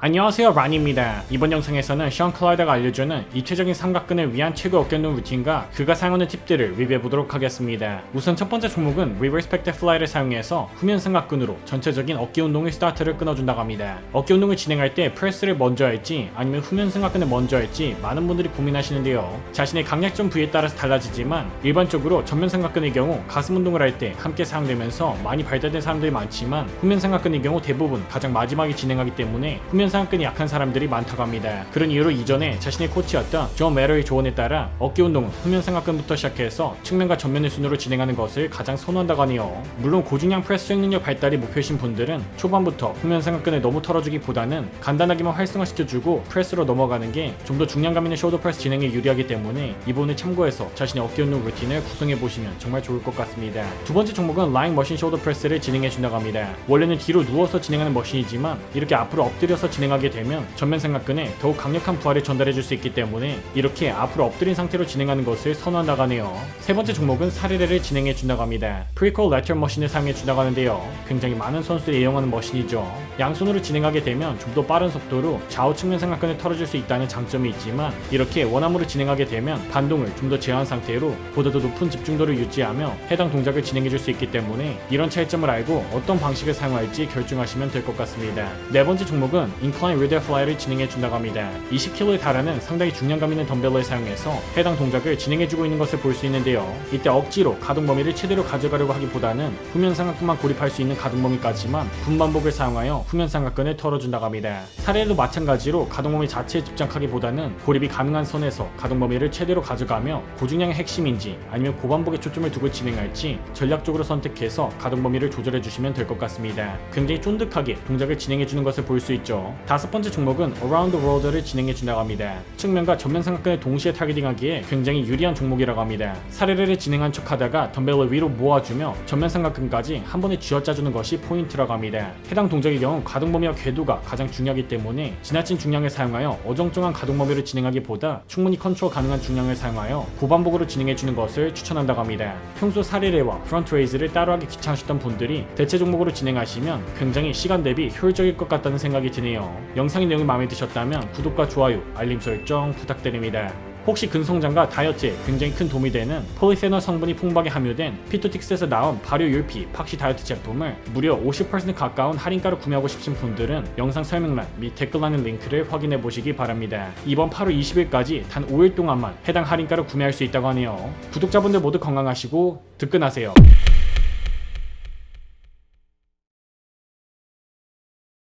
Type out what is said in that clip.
안녕하세요 라니입니다. 이번 영상에서는 션 클라이드가 알려주는 입체적인 삼각근을 위한 최고 어깨운동 루틴과 그가 사용하는 팁들을 리뷰해보도록 하겠습니다. 우선 첫 번째 종목은 Reverse Back Fly를 사용해서 후면 삼각근으로 전체적인 어깨 운동의 스타트를 끊어준다고 합니다. 어깨 운동을 진행할 때 프레스를 먼저 할지 아니면 후면 삼각근을 먼저 할지 많은 분들이 고민하시는데요. 자신의 강약점 부위에 따라서 달라지지만 일반적으로 전면 삼각근의 경우 가슴 운동을 할 때 함께 사용되면서 많이 발달된 사람들이 많지만 후면 삼각근의 경우 대부분 가장 마지막에 진행하기 때문에 후면 상근이 약한 사람들이 많다고 합니다. 그런 이유로 이전에 자신의 코치였던 존 메러의 조언에 따라 어깨 운동은 후면 삼각근부터 시작해서 측면과 전면의 순으로 진행하는 것을 가장 선호한다고 하네요. 물론 고중량 프레스 능력 발달이 목표이신 분들은 초반부터 후면 삼각근을 너무 털어주기보다는 간단하게만 활성화시켜주고 프레스로 넘어가는 게 좀 더 중량감 있는 쇼더 프레스 진행에 유리하기 때문에 이 부분을 참고해서 자신의 어깨 운동 루틴을 구성해 보시면 정말 좋을 것 같습니다. 두 번째 종목은 라인 머신 쇼더 프레스를 진행해 준다고 합니다. 원래는 뒤로 누워서 진행하는 머신이지만 이렇게 앞으로 엎드려서 진행하게 되면 전면 삼각근에 더욱 강력한 부하를 전달해 줄 수 있기 때문에 이렇게 앞으로 엎드린 상태로 진행하는 것을 선호한다고 하네요. 세 번째 종목은 사례례를 진행해 준다고 합니다. 프리콜 레터 머신을 사용해 준다고 하는데요. 굉장히 많은 선수들이 애용하는 머신이죠. 양손으로 진행하게 되면 좀 더 빠른 속도로 좌우 측면 삼각근을 털어줄 수 있다는 장점이 있지만 이렇게 원암으로 진행하게 되면 반동을 좀 더 제어한 상태로 보다 더 높은 집중도를 유지하며 해당 동작을 진행해 줄 수 있기 때문에 이런 차이점을 알고 어떤 방식을 사용할지 결정하시면 될 것 같습니다. 네 번째 종목은 인클라인 리더 플라이를 진행해 준다고 합니다. 20kg에 달하는 상당히 중량감 있는 덤벨을 사용해서 해당 동작을 진행해 주고 있는 것을 볼 수 있는데요. 이때 억지로 가동 범위를 최대로 가져가려고 하기보다는 후면 삼각근만 고립할 수 있는 가동 범위까지만 분반복을 사용하여 후면 삼각근을 털어준다고 합니다. 사례도 마찬가지로 가동 범위 자체에 집착하기보다는 고립이 가능한 선에서 가동 범위를 최대로 가져가며 고중량의 핵심인지 아니면 고반복에 초점을 두고 진행할지 전략적으로 선택해서 가동 범위를 조절해 주시면 될 것 같습니다. 굉장히 쫀득하게 동작을 진행해 주는 것을 볼 수 있죠. 다섯 번째 종목은 Around the World를 진행해 준다고 합니다. 측면과 전면 삼각근을 동시에 타겟팅하기에 굉장히 유리한 종목이라고 합니다. 사례를 진행한 척하다가 덤벨을 위로 모아주며 전면 삼각근까지 한 번에 쥐어짜주는 것이 포인트라고 합니다. 해당 동작의 경우 가동 범위와 궤도가 가장 중요하기 때문에 지나친 중량을 사용하여 어정쩡한 가동 범위를 진행하기보다 충분히 컨트롤 가능한 중량을 사용하여 고반복으로 진행해 주는 것을 추천한다고 합니다. 평소 사례례와 프런트 레이즈를 따로 하기 귀찮으셨던 분들이 대체 종목으로 진행하시면 굉장히 시간 대비 효율적일 것 같다는 생각이 드네요. 영상의 내용이 마음에 드셨다면 구독과 좋아요, 알림 설정 부탁드립니다. 혹시 근성장과 다이어트에 굉장히 큰 도움이 되는 폴리페놀 성분이 풍부하게 함유된 피토틱스에서 나온 발효 율피 팍시 다이어트 제품을 무려 50% 가까운 할인가로 구매하고 싶으신 분들은 영상 설명란 및 댓글란의 링크를 확인해 보시기 바랍니다. 이번 8월 20일까지 단 5일 동안만 해당 할인가로 구매할 수 있다고 하네요. 구독자분들 모두 건강하시고 득근하세요.